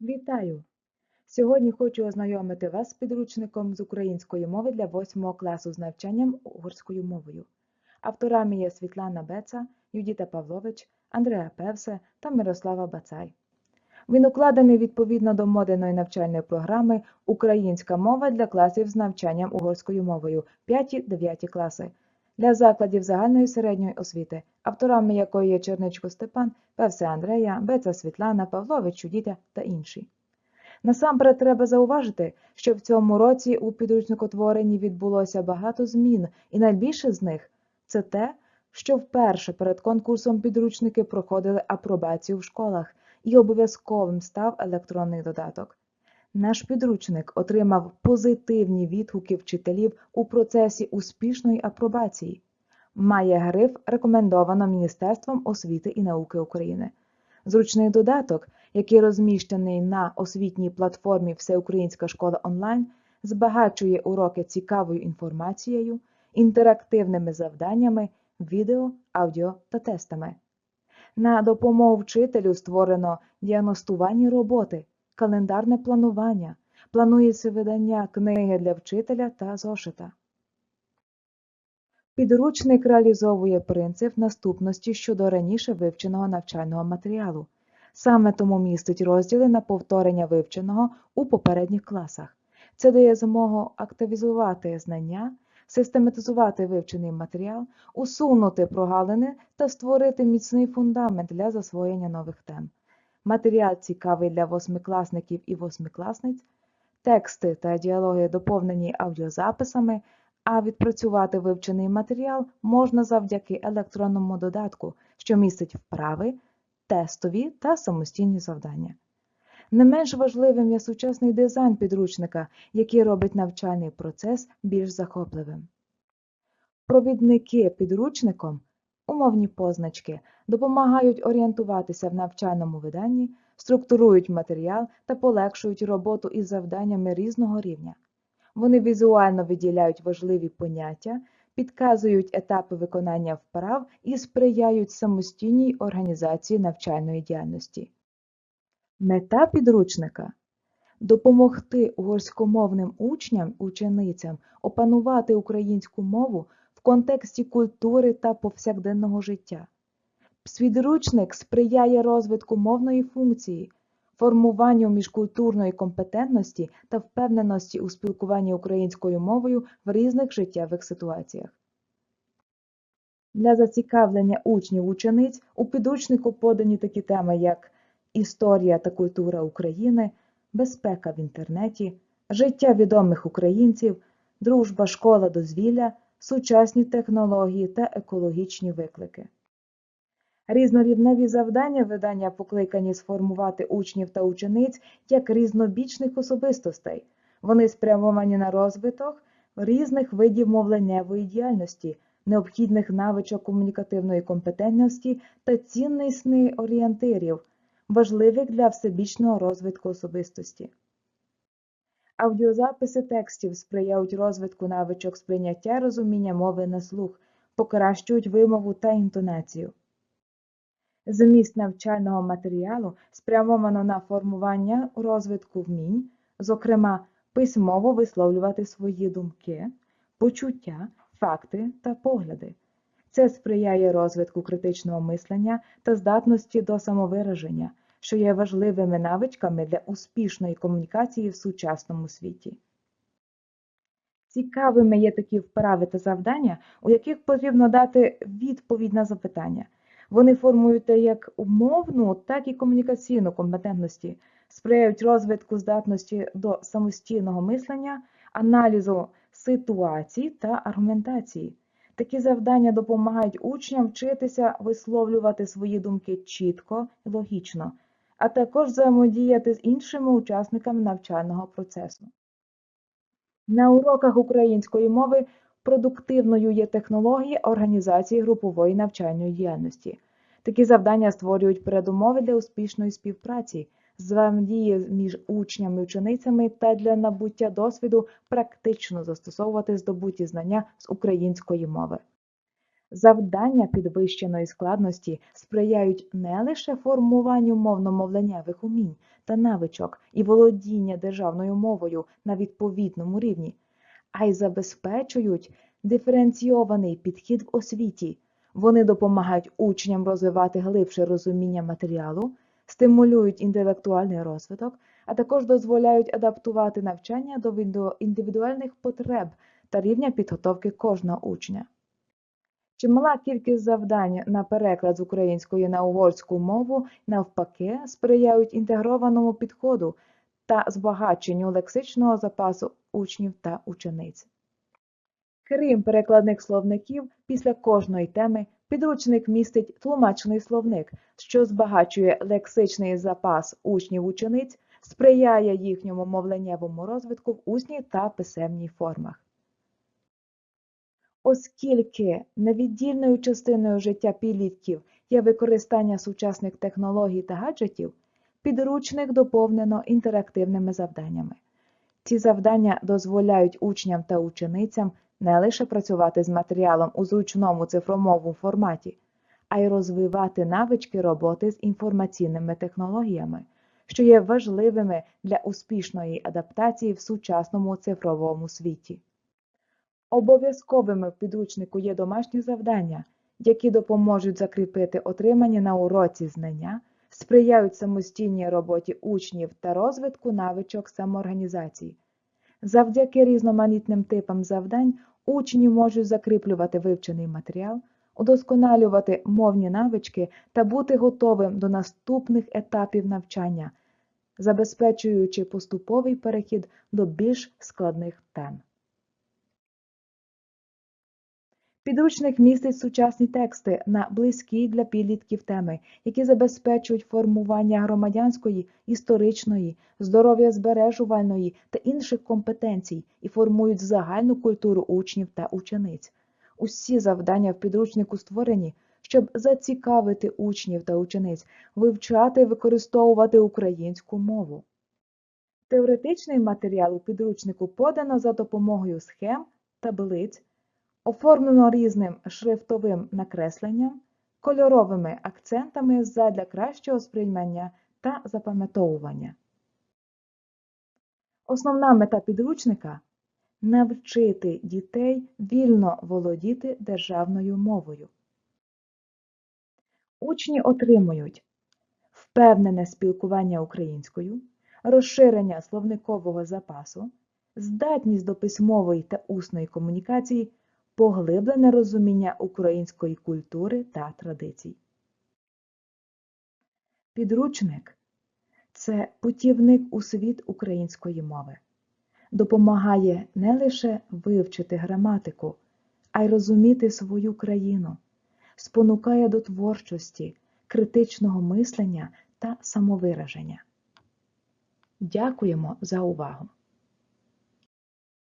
Вітаю! Сьогодні хочу ознайомити вас з підручником з української мови для 8 класу з навчанням угорською мовою. Авторами є Світлана Беца, Юдіта Павлович, Андреа Певсе та Мирослава Бацай. Він укладений відповідно до модерної навчальної програми Українська мова для класів з навчанням угорською мовою 5-9 класи для закладів загальної середньої освіти, авторами якої є Черничко Степан, Певсе Андрея, Беца Світлана, Павлович Юдіта та інші. Насамперед треба зауважити, що в цьому році у підручникотворенні відбулося багато змін, і найбільше з них це те, що вперше перед конкурсом підручники проходили апробацію в школах і обов'язковим став електронний додаток. Наш підручник отримав позитивні відгуки вчителів у процесі успішної апробації. Має гриф рекомендовано Міністерством освіти і науки України. Зручний додаток, який розміщений на освітній платформі Всеукраїнська школа онлайн, збагачує уроки цікавою інформацією, інтерактивними завданнями, відео, аудіо та тестами. На допомогу вчителю створено діагностувальні роботи, календарне планування, планується видання книги для вчителя та зошита. Підручник реалізовує принцип наступності щодо раніше вивченого навчального матеріалу. Саме тому містить розділи на повторення вивченого у попередніх класах. Це дає змогу активізувати знання, систематизувати вивчений матеріал, усунути прогалини та створити міцний фундамент для засвоєння нових тем. Матеріал цікавий для восьмикласників і восьмикласниць, тексти та діалоги доповнені аудіозаписами, а відпрацювати вивчений матеріал можна завдяки електронному додатку, що містить вправи, тестові та самостійні завдання. Не менш важливим є сучасний дизайн підручника, який робить навчальний процес більш захопливим. Провідники підручником, умовні позначки, допомагають орієнтуватися в навчальному виданні, структурують матеріал та полегшують роботу із завданнями різного рівня. Вони візуально виділяють важливі поняття, підказують етапи виконання вправ і сприяють самостійній організації навчальної діяльності. Мета підручника допомогти угорськомовним учням ученицям опанувати українську мову контексті культури та повсякденного життя. Підручник сприяє розвитку мовної функції, формуванню міжкультурної компетентності та впевненості у спілкуванні українською мовою в різних життєвих ситуаціях. Для зацікавлення учнів учениць у підручнику подані такі теми, як Історія та культура України, безпека в інтернеті, життя відомих українців, дружба, школа, дозвілля, сучасні технології та екологічні виклики. Різнорівневі завдання видання покликані сформувати учнів та учениць як різнобічних особистостей. Вони спрямовані на розвиток різних видів мовленнєвої діяльності, необхідних навичок комунікативної компетентності та цінностей орієнтирів, важливих для всебічного розвитку особистості. Аудіозаписи текстів сприяють розвитку навичок сприйняття розуміння мови на слух, покращують вимову та інтонацію. Зміст навчального матеріалу спрямовано на формування розвитку вмінь, зокрема, письмово висловлювати свої думки, почуття, факти та погляди. Це сприяє розвитку критичного мислення та здатності до самовираження, що є важливими навичками для успішної комунікації в сучасному світі. Цікавими є такі вправи та завдання, у яких потрібно дати відповідь на запитання. Вони формують як умовну, так і комунікаційну компетентності, сприяють розвитку здатності до самостійного мислення, аналізу ситуацій та аргументації. Такі завдання допомагають учням вчитися висловлювати свої думки чітко і логічно, а також взаємодіяти з іншими учасниками навчального процесу. На уроках української мови продуктивною є технологія організації групової навчальної діяльності. Такі завдання створюють передумови для успішної співпраці, взаємодії між учнями ученицями та для набуття досвіду практично застосовувати здобуті знання з української мови. Завдання підвищеної складності сприяють не лише формуванню мовно-мовленнєвих умінь та навичок і володіння державною мовою на відповідному рівні, а й забезпечують диференційований підхід в освіті. Вони допомагають учням розвивати глибше розуміння матеріалу, стимулюють інтелектуальний розвиток, а також дозволяють адаптувати навчання до індивідуальних потреб та рівня підготовки кожного учня. Чимала кількість завдань на переклад з української на угорську мову, навпаки, сприяють інтегрованому підходу та збагаченню лексичного запасу учнів та учениць. Крім перекладних словників, після кожної теми підручник містить тлумачний словник, що збагачує лексичний запас учнів-учениць, сприяє їхньому мовленнєвому розвитку в усній та писемній формах. Оскільки невіддільною частиною життя підлітків є використання сучасних технологій та гаджетів, підручник доповнено інтерактивними завданнями. Ці завдання дозволяють учням та ученицям не лише працювати з матеріалом у зручному цифромовому форматі, а й розвивати навички роботи з інформаційними технологіями, що є важливими для успішної адаптації в сучасному цифровому світі. Обов'язковими в підручнику є домашні завдання, які допоможуть закріпити отримані на уроці знання, сприяють самостійній роботі учнів та розвитку навичок самоорганізації. Завдяки різноманітним типам завдань учні можуть закріплювати вивчений матеріал, удосконалювати мовні навички та бути готовим до наступних етапів навчання, забезпечуючи поступовий перехід до більш складних тем. Підручник містить сучасні тексти на близькі для підлітків теми, які забезпечують формування громадянської, історичної, здоров'я збережувальної та інших компетенцій і формують загальну культуру учнів та учениць. Усі завдання в підручнику створені, щоб зацікавити учнів та учениць, вивчати і використовувати українську мову. Теоретичний матеріал у підручнику подано за допомогою схем, таблиць, оформлено різним шрифтовим накресленням, кольоровими акцентами задля кращого сприймання та запам'ятовування. Основна мета підручника навчити дітей вільно володіти державною мовою. Учні отримують впевнене спілкування українською, розширення словникового запасу, здатність до письмової та усної комунікації, поглиблене розуміння української культури та традицій. Підручник це путівник у світ української мови, допомагає не лише вивчити граматику, а й розуміти свою країну, спонукає до творчості, критичного мислення та самовираження. Дякуємо за увагу!